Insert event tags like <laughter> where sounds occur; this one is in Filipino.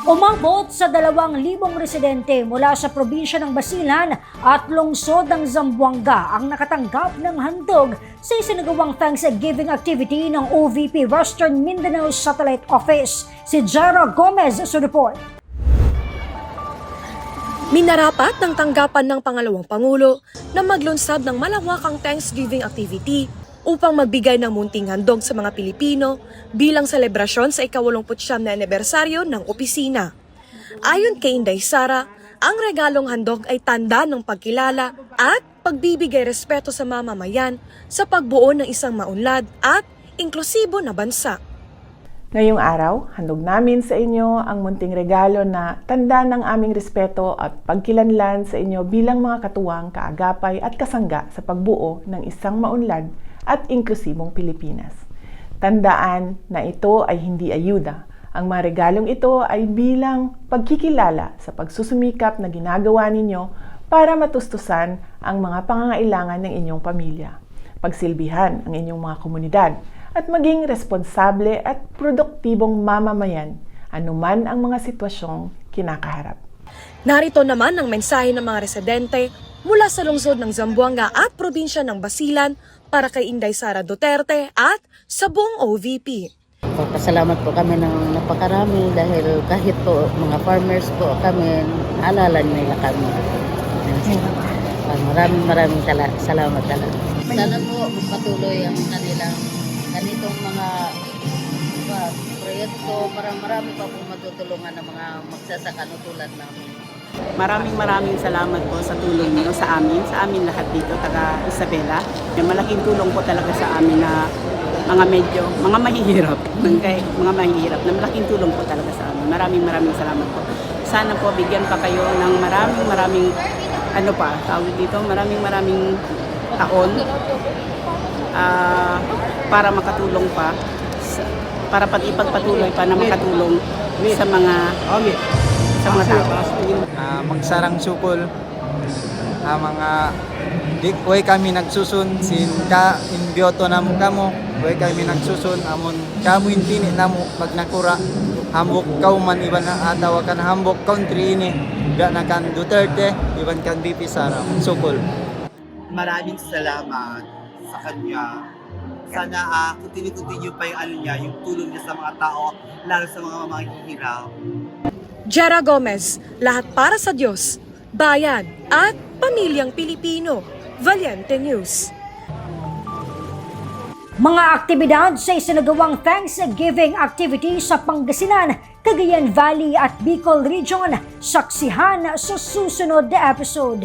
Umabot sa dalawang libong residente mula sa probinsya ng Basilan at lungsod ng Zamboanga ang nakatanggap ng handog sa isinagawang Thanksgiving activity ng OVP Western Mindanao Satellite Office. Si Jara Gomez sa report. Minarapat ng tanggapan ng pangalawang Pangulo na maglunsad ng malawakang Thanksgiving activity upang magbigay ng munting handog sa mga Pilipino bilang selebrasyon sa ikawalumputsyam na anibersaryo ng opisina. Ayon kay Inday Sara, ang regalong handog ay tanda ng pagkilala at pagbibigay respeto sa mamamayan sa pagbuo ng isang maunlad at inklusibo na bansa. Ngayong araw, handog namin sa inyo ang munting regalo na tanda ng aming respeto at pagkilanlan sa inyo bilang mga katuwang, kaagapay at kasangga sa pagbuo ng isang maunlad at inklusibong Pilipinas. Tandaan na ito ay hindi ayuda. Ang mga regalong ito ay bilang pagkikilala sa pagsusumikap na ginagawa ninyo para matustusan ang mga pangangailangan ng inyong pamilya, pagsilbihan ang inyong mga komunidad, at maging responsable at produktibong mamamayan anuman ang mga sitwasyong kinakaharap. Narito naman ang mensahe ng mga residente mula sa lungsod ng Zamboanga at probinsya ng Basilan para kay Inday Sara Duterte at sa buong OVP. Pasalamat po kami ng napakarami dahil kahit po mga farmers po kami, alala nila kami. Maraming maraming tala, salamat talaga. Sana po magpatuloy ang kanilang ganitong mga ba, proyekto para marami pa po matutulungan ng mga magsasaka no tulad namin. Maraming maraming salamat po sa tulong niyo sa amin, sa amin lahat dito, taga Isabela. Malaking tulong po talaga sa amin na mga medyo, mga mahihirap, <laughs> mga, mga mahihirap, na malaking tulong po talaga sa amin. Maraming maraming salamat po. Sana po bigyan pa kayo ng maraming maraming, ano pa, tawag dito, maraming maraming taon ah, para makatulong pa, para pati ipagpatuloy pa na makatulong sa mga sa mga tao. Ah, magsarang sukol. Ah, mga di way kami nagsusun. Sin ka imbyoto namo kamo. Way kami nagsusun. Amon kamo intini namo pag nakura. Hambok kaw man iban na atawa kan hambok country ini da na kan Duterte iban kan BP Sara. Sukol. Maraming salamat sa kanya. Sana uh, continue-continue pa yung ano niya, yung tulong niya sa mga tao, lalo sa mga mahihirap. Jera Gomez, lahat para sa Diyos, bayan at pamilyang Pilipino. Valiente News. Mga aktibidad sa isinagawang Thanksgiving activity sa Pangasinan, Cagayan Valley at Bicol Region. Saksihan sa susunod na episode.